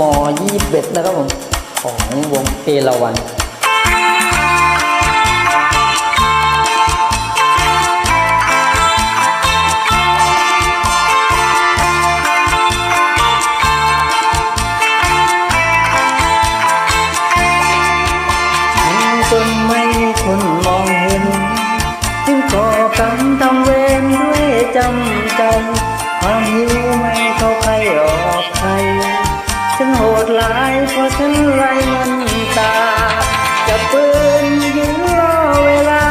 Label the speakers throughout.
Speaker 1: มยี่สิบเอ็ดนะครับผมของวงเอราวัน หดร้ายเพราะฉันไรเงินตา จะปืนยื้อรอเวลา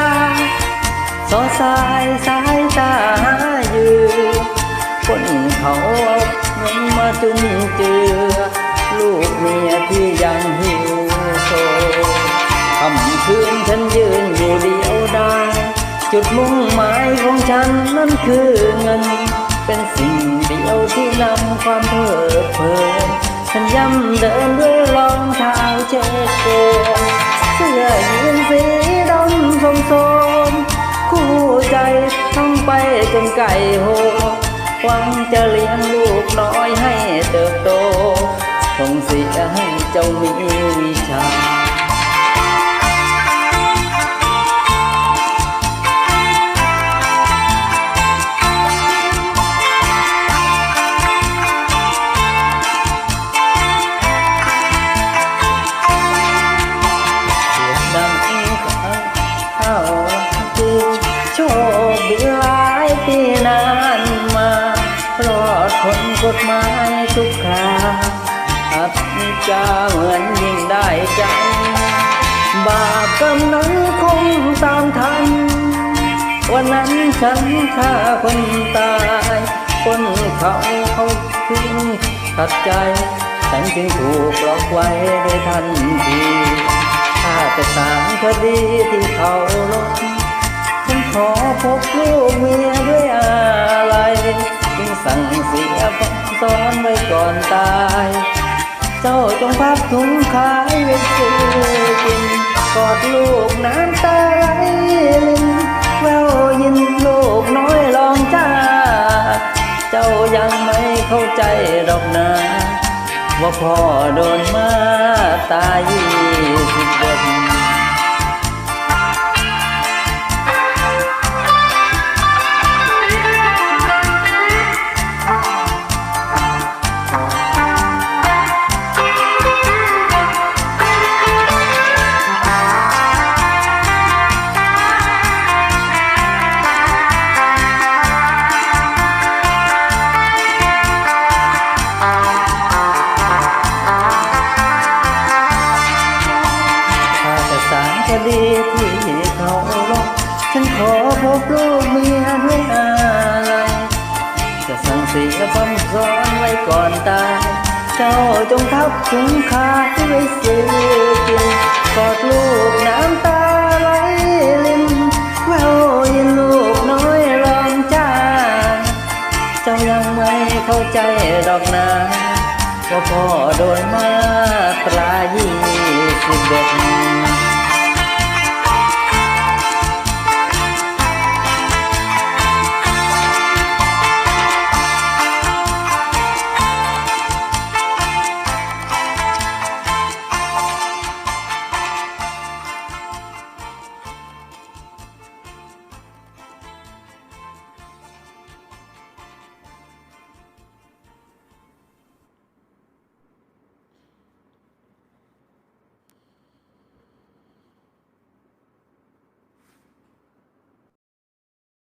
Speaker 1: สอสายสายตาหาอยู่คนเขาเอาเงินมาจุนเจือ ลูกเมียที่ยังหิวโซค่ำคืนฉันยืนอยู่เดียวดายจุดมุ่งหมายของฉันนั้นคือเงิน เป็นสิ่งเดียวที่นำความเพลิดเพลิน ฉันย้ำเดินด้วยรองเท้าเช็ดตัวเสื้อยีนสีดำสมสมคู่ใจต้องไปจนไก่โหหวังจะเลี้ยงลูกน้อยให้เติบโตส่งเสียให้เจ้ามีวิชา หลายปีนานมารอดพ้นกฎหมายทุกคราอับจะเหมือนยิ่งได้ใจบาปกรรมนั้นคงตามทัน วันนั้นฉันฆ่าคนตาย คนเขาเขาทิ้งขัดใจฉันจึงถูกล็อกไว้ในทันทีถ้าจะสางคดีที่เขาลบ ขอพบลูกเมียด้วยอะไรจึงสั่งเสียฟังซ้อนไว้ก่อนตาย เจ้าจงพับถุงขายไว้ซื้อกินกอดลูกน้ำตาไหลลินแววยินลูกน้อยลองจ้า เจ้ายังไม่เข้าใจดอกนาว่าพ่อโดนมาตายยี่สิบเอ็ด เขาลบฉันขอพบลูกเมียด้วยอะไรจะสั่งเสียบังซ้อนไว้ก่อนตาย เจ้าจงทับถุงขายไว้ซื้อกินกอดลูกน้ำตาไหลลินแววยินลูกน้อยร้องจ้า เจ้ายังไม่เข้าใจดอกนาว่าพ่อโดนมาตรายี่สิบเอ็ด